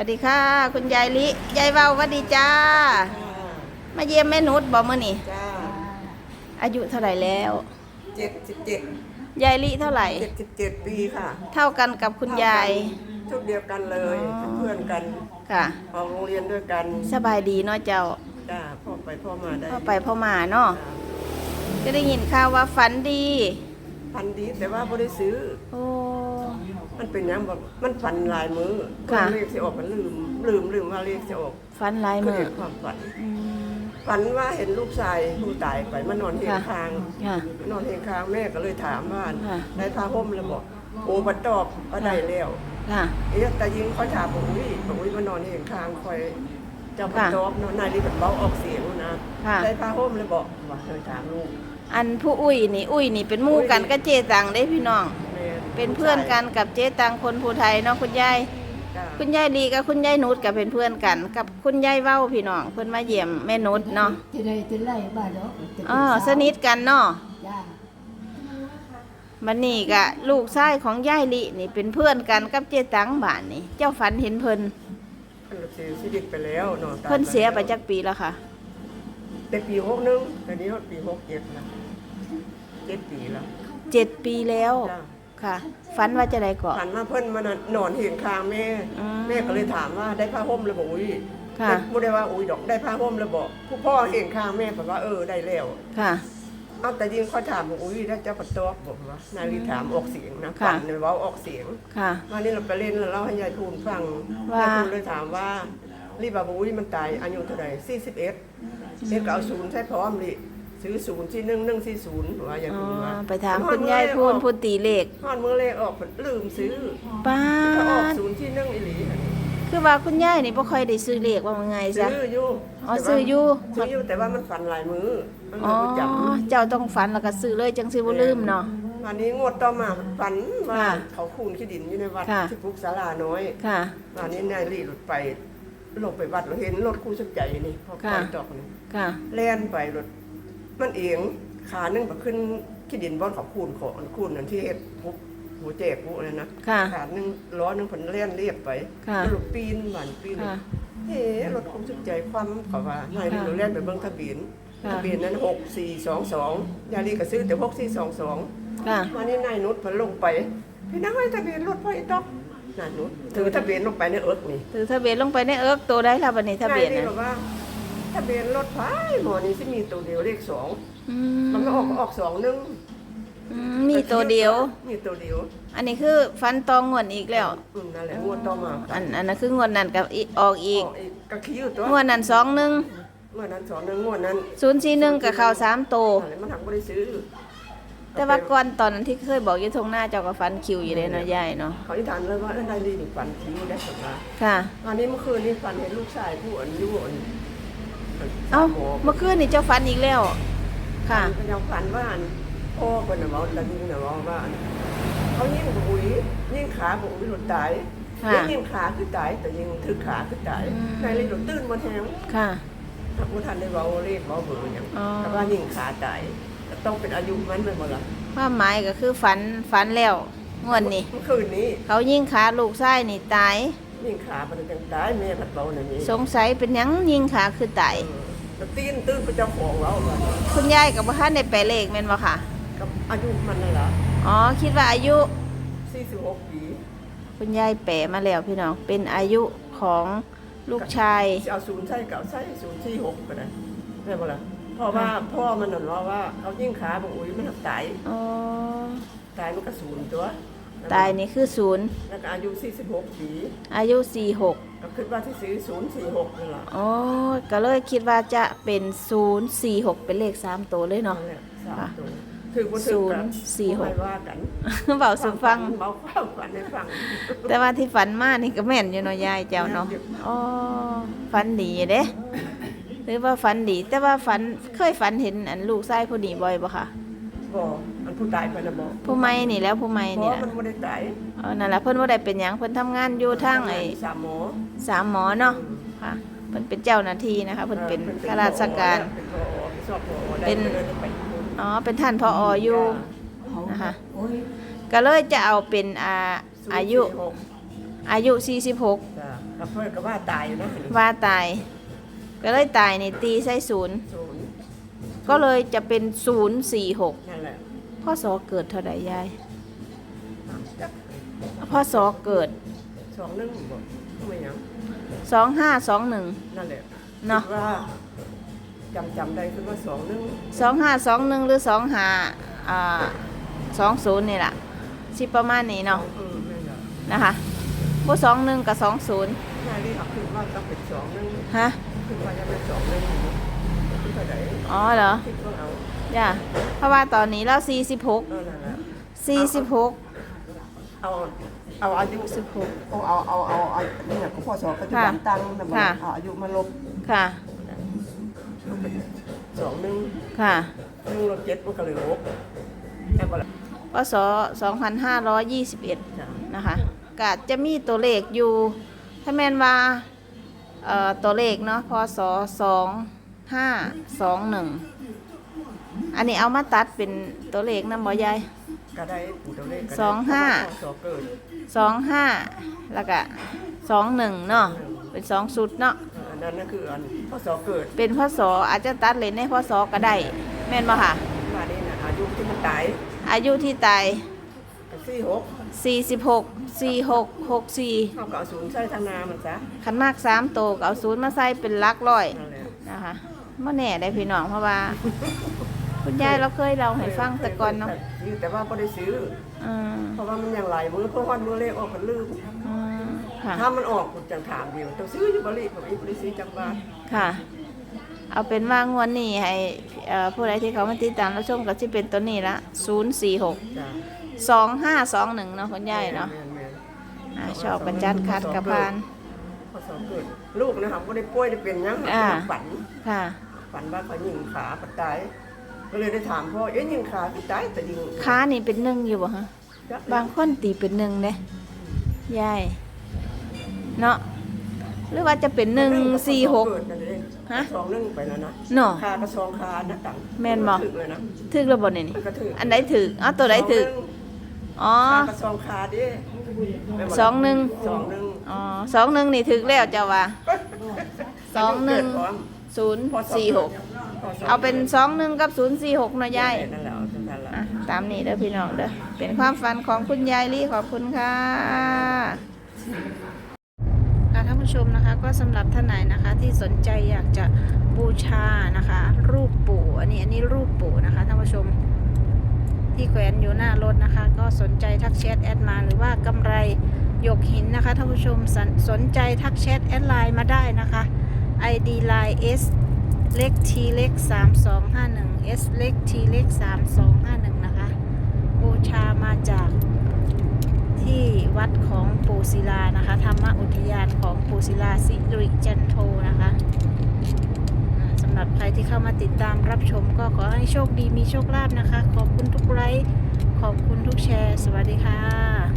วัสดีค่ะ คุณยายลิยายเว้าหวัสดีจ้า มาเยี่ยมแม่นุชบอกมื่อนี่จ้าอายุเท่าไหร่แล้วเจ็ดสิบเจ็ดยายลิเท่าไหร่ เจ็ดสิบเจ็ดปีค่ะ เท่ากันกับคุณยาย ชุดเดียวกันเลยอ๋อ เป็นเพื่อนกันค่ะ ออกโรงเรียนด้วยกันสบายดีเนาะเจ้าจ้าพ่อไปพ่อมาได้พ่อไปพ่อมาเนาะจ้าก็ได้ยินข่าวว่าฝันดี พันดีแต่ว่าไม่ได้ซื้อโอ้ มันเป็นหยังแบบมันฝันหลายมือค่ะเลขจะออกมันลืม ลืมลืมว่าเลขจะออกฝันหลายก็มือเห็นความฝัน อืม ฝันว่าเห็นลูกชายผู้ตายไปมานอนเฮียงค่ะ คาง ค่ะ นอนเฮียงคางแม่ก็เลยถามว่าค่ะ ได้ผ้าห่มแล้วบอกโอ้บัดตอบก็ได้แล้วค่ะ เอ๊ะแต่ยิงเขาถามบอกอุ้ยบอกอุ้ยมานอนเห็นข้างคอยเจ้าพันค่ะจอบเนอนนายรีแบบเบาออกเสียงนะค่ะ ได้ผ้าห่มเลยบอกว่าเคยถามลูก อันผู้อุ้ยนี่ อุ้ยนี่เป็นหมู่กันกับเจตังได้พี่น้องแม่ เป็นเพื่อนกันกับเจตังคนผู้ไทยเนาะคุณยาย จ้าคุณยายลีกับคุณยายนุชก็เป็นเพื่อนกัน กับคุณยายเว้าพี่น้องเพิ่นมาเยี่ยมแม่นุชเนาะจะได้จะไล่บ้านเนาะจะเป็อ๋อาวสนิทกันเนาะจ้ามันนี่ก็ลูกชายของยายลีนี่เป็นเพื่อนกันกับเจตังบ้านนี่ เจ้าฝันเห็นเพิ่นเพิ่นเสียชีวิตไปแล้วเนอนเพิ่นเสียไปจักปีแล้วค่ะ แต่ปีหกหนึงแต่นี้ว่าปีหกเจ็ดนะเจ็ดปีแล้วเจ็ดปีแล้ว จ้า ค่ะ ฝันว่าจะได้เกาะผ่านมาเพิ่นมานอนเห็นข้างแม่อืมแม่ก็เลยถามว่าได้ผ้าห่มเลยบอกอุ้ยค่ะ ไม่ได้ว่าอุ้ยดอกได้ผ้าห่มเลยบอกผู้พ่อเห็นข้างแม่บอกว่าเออได้แล้วค่ะ เอาแต่ยิงเขาถามบอกอุ้ยได้เจ้าปัตตอกบอกว่านาลีถามออกเสียงนะค่ะ ฝันในเว้าออกเสียงค่ะ วันนี้เราไปเล่นแล้วเล่าให้ยายทูลฟังว่า ยายทูลเลยถามว่ารีบบอกอุ้ยมันตายอายุเท่าไหร่สี่สิบเอ็ดเอ็ดก็เอาศูนย์ใช้พร้อมลิ ซื้อศูนย์ที่หนึ่งหนึ่งสี่ศูนย์ว่ายายอ๋อทูลว่าไปถามคุณยายพูนพูนตีเลขฮอดมือเลขออกเพิ่นลืมซื้อป้าก็ออกดศูนย์ที่หนึ่งอีหลีอันนี้คือว่าคุณยายนี่บ่ค่อยได้ซื้อเลขว่ามันไงซะ ซื้ออยู่อ๋อซื้ออยู่ ซื้ออยู่แต่ว่ามันฝันหลายมือมันอ๋อไม่จำเจ้าต้องฝันแล้วก็ซื้อเลยจังสิบ่ลืมเนาะ วันนี้งวดต่อมาฝันว่าค่ะเขาคูณขี้ดินอยู่ในวัดค่ะ ที่พุกศาลาน้อย ค่ะวันนี้นายรีหลุดไปลงไปวัดเราเห็นรถคู่สุดใจนี่พอไปค่ะ ตอกนี่ค่ะ แล่นไปรถ มันเอียงขาหนึงแบบขึ้นขี้ดินบอนเขาคูณของคูณนั่นที่เฮ็ดปุ๊บหัวแจกปุ๊บนั่นนะค่ะขาหนึงล้อหนึงผลแล่นเรียบไปค่ะแล้วรถปีนหวานปีนค่ะ เฮ้รถคู่สุดใจความเขาว่านายรีเราแล่นไปเบิ่งทะเบียนค่ะทะเบียนนั้นหกสี่สองสองยาลีก็ซื้อแต่หกสี่สองสองค่ะวันนี้นายนุชเพิ่นลงไปพี่นักให้ทะเบียนรถพ่ออีตอกนายนุชถือทะเบียนลงไปในเอิกนี่ถือทะเบียนลงไปในเอิกตัวได้ละบัดนี้ทะเบียนนายนี่น่ะบอกว่าทะเบียนรถไฟหมอนี่สิมีตัวเดียวเลขสองอืมันก็ออกออกสองหนึงอืมมีตัวเดียว มีตัวเดียวอันนี้คือฟันตองงวดอีกแล้ว อืมนั่นแหละงวดต่อมาอันอันนั้นคืองวดนั้นกับอีออกอีกออกอีกก็คิ้วตัวงวดนั้นสองหนึ่งงวดนั้นสองหนึงงวดนั้นศูนย์สี่หนึ่งกับข่าวสามโตวอะไรมันหักบ่ได้ซื้อแต่ว่าก่อนตอนนั้นที่เคยบอกอยี่ทงหน้าเจ้าก็ฟันคิวอยู่เลยเนาะยายเนาะเขาที่ถามเลยว่าเอ้ยนายลีนี่ฝันคิ้วได้สุดมาค่ะวันนี้เมื่อคืนนี้ฝันเห็นลูกชายผู้อายุอ่อน เอ้าหมอเมื่อคืนนี่เจ้าฟันอีกแล้ว ค่ะก็ยังฝันว่าอันพ่อคนน่ะบอกดังนี้น่ะบอกว่าอันเขายิ่งบุอุ้ยยิ่งขาบุอุ้ยหลุดตายค่ะยิ่งยิ่งขาคือตายแต่ยิ่งถือขาคือตายอืมนายเลยหลุดตื้นมาแทงค่ะถ้าผู้ทันได้เว้าเลขเว้าเบอร์อย่างอ๋อแต่ว่ายิ่งขาตายก็ต้องเป็นอายุมันเป็นหมดละความหมายก็คือฝันฝันแล้วงวดนี้เมื่อคืนนี้ เขายิ่งขาลูกไส้นี่ตาย ยิ่งขามันจังตายแม่ผัดเบาหน่อยนี้สงสัยเป็นหยังยิ่งขาคือตายเออแล้วตีนตื้นพระเจ้าของเราว่าคุณยายกับพ่านในแปลเลขแม่นบ่ค่ะ กับอายุมันนั่นล่ะอ๋อคิดว่าอายุ46ปีคุณยายแปลมาแล้วพี่น้องเป็นอายุของลูกชาย สิเอาศูนย์ใช่เก่าใช่ศูนย์ที่หกไปเลยแม่บอกละเพราะว่าพ่อมันนั่นว่าว่าเขายิ่งขาบอกอุ้ยมันหักตายอ๋อ ตายมันก็ศูนย์ตัว ตายนี่คือศูนย์แล้วก็อายุ 46 ปีอายุสี่หกก็คิดว่าที่ซื้อ 046นั่นล่ะอ๋อก็เลยคิดว่าจะเป็นศูนย์สี่หกเป็นเลขสามตัวเลยเนาะ นั่นแหละสามตัวถือว่าถือกันศูนย์สี่หกไม่ว่ากันเบาสุฟัง เบาความฝันให้ฟัง แต่ว่าที่ฝันมานี่ก็แม่นอยู่เนาะยายเจ้าเนาะอ๋อฝันดีอยู่เด้หรือว่าฝันดี แต่ว่าฝันเคยฝันเห็นอันลูกชายผู้นี้บ่อยบ่ค่ะ บ่มันผู้ตายไปนะบ่ผู้ไม่นี่แล้วผู้ไม่เพนี่ราะแหละมันบ่ได้ตายเออนั่นแหละเพิ่นว่าได้เป็นหยังเพิ่นทำงานอยู่ทางไอ้สามหมอสามหมอเนาะค่ะเพิ่นเป็นเจ้าหน้าที่นะคะเพิ่นเป็นข้าราชการ เป็นผอเป็นสอบผอได้เป็นก็เลยไปอ๋อเป็นท่านพออยู่เขานะคะโอ้ยก็เลยจะเอาเป็นอาอายุศูนหกอายุ 46 จ้ะกับเพื่อนก็ว่าตายอยู่นะว่าตาย ก็เลยตายนี่ตีใส่ศูนย์ ศูนย์ ก็เลยจะเป็นศูนย์สี่หกนั่นแหละพ่อสอเกิดเท่าใดยายจักพ่อสอเกิด สองหนึ่งบอกไม่ยังสองห้าสองหนึ่งนั่นแหละเนาะ คิดว่าจำจำได้คือว่าสองหนึ่งสองห้าสองหนึ่งหรือสองห้าอ่าสองศูนย์นี่แหละสิประมาณนี้เนาะอืมนั่นแหละนะคะบ่สองหนึ่งกับสองศูนย์นายรีบคิดว่าต้องเป็นสองหนึ่งฮะคิดว่าจะเป็นสองหนึ่ง คิดว่าไหนอ๋อเหรอคิดว่าเอาจ้ะเพราะว่าตอนนี้เราสี่สิบหกเออนั่นแหละสี่สิบหกเอาเอาอายุสิบหกเอาเอาเอาเอาเอานี่แหละก็พอสอบปัจจุบันค่ะตั้งนะมันค่ะเอาอายุมาลบค่ะ สองหนึ่งค่ะหนึ่งลบเจ็ดมันก็เหลือหกแค่บ่ละพศสองพันห้าร้อยยี่สิบเอ็ดจ้ะนะคะก็จะมีตัวเลขอยู่ ถ้าแมนว่าเอ่อตัวเลขเนาะพศสอง ห้าสองหนึ่งอันนี้เอามาตัดเป็นตัวเลขนะบอยาย ก็ได้เป็นตัวเลขก็ได้สองห้าพศเกิดสองห้าแล้วก็สองหนึ่งเนาะเป็นสองสุดเนาะอันนั้นนั่นคืออันพศเกิดเป็นพศอาจจะตัดเลยในพศก็ได้ แม่นบ่ค่ะ มานี่นะอายุที่มันตายอายุที่ตายสี่หก46 46 64เขาก็เอาศูนย์ใส่ทางนามันซะขันมาก3โตวก็เอาศูนย์มาใส่เป็นหลักร้อยนั่นแหละนะคะ บ่แน่ได้พี่น้องเพราะว่า คุณยายเราเคยเราให้ฟังแต่ก่อนเนาะซื้อแต่ว่าไม่ได้ซื้อ อืมเพราะว่ามันยังไหลมือเพราะวันมือเลขออกมันลืมอืมค่ะ ถ้ามันออกผมจังถามเดียวต้องซื้ออยู่บริผมอีกบริซื้อจังบ้านค่ะ เอาเป็นว่างวดนี้ให้เอ่อผู้ใดที่เขามาติดตามรับชมก็สิเป็นตัวนี้ละ046 จ้ะ2521เนาะคุณยายเนาะแม่นอ่าชอบประจัดคัดกระพานๆพอสอบเกิดลูกนะครับก็ได้ป่วยได้เป็นหยังอ่า ฝันค่ะ ฝันว่าเขายิงขาปัดตาย ก็เลยได้ถามพ่อ เอ๊ะยิงขาปัดตายแต่ยิงค้านี่เป็นหนึ่งอยู่บ่ฮะ บางคนตีเป็นหนึ่งเด้ยาย เนาะ หรือว่าจะเป็นหนึ่งสี่หกฮะสองหนึ่งไปแล้วนะเนาะขากระซองขานะตังแม่นบ่ถึกเลยนะถึกแล้วบ่เนี่ยนี่มันก็ถึกอันใดถึกเอาตัวใดถึกอ๋อขากระซองขาดิแม่นบ่ล่ะสองหนึ่งสองหนึ่งอ๋อสองหนึ่งนี่ถึกแล้วเจ้าว่าสองหนึ่งเกิดพร้อม ศูนย์พอสอบสี่หกพอสบเอาเป็นสองหนึ่งกับศูนย์สี่หกเนาะยายนั่นแหละเอาเท่านั้นแหละ อะตามนี้เด้อพี่น้องเด้อเป็นความฝันของคุณยายลี่ขอบคุณค่ะค่ะท่านผู้ชมนะคะก็สำหรับท่านไหนนะคะที่สนใจอยากจะบูชานะคะ รูปปู่อันนี้อันนี้รูปปู่นะคะท่านผู้ชมที่แขวนอยู่หน้ารถนะคะ ก็สนใจทักแชทแอดมาหรือว่ากำไรหยกหินนะคะท่านผู้ชมสนสนใจทักแชทแอดไลน์มาได้นะคะ ID line S เล็ก T เล็ก 3251 S เล็ก T เล็ก 3251 นะคะบูชามาจากที่วัดของปูศิลานะคะ ธรรมอุทยานของปูศิลาสิริจันโทนะคะสำหรับใครที่เข้ามาติดตามรับชมก็ขอให้โชคดีมีโชคลาภนะคะ ขอบคุณทุกไลค์ขอบคุณทุกแชร์ สวัสดีค่ะ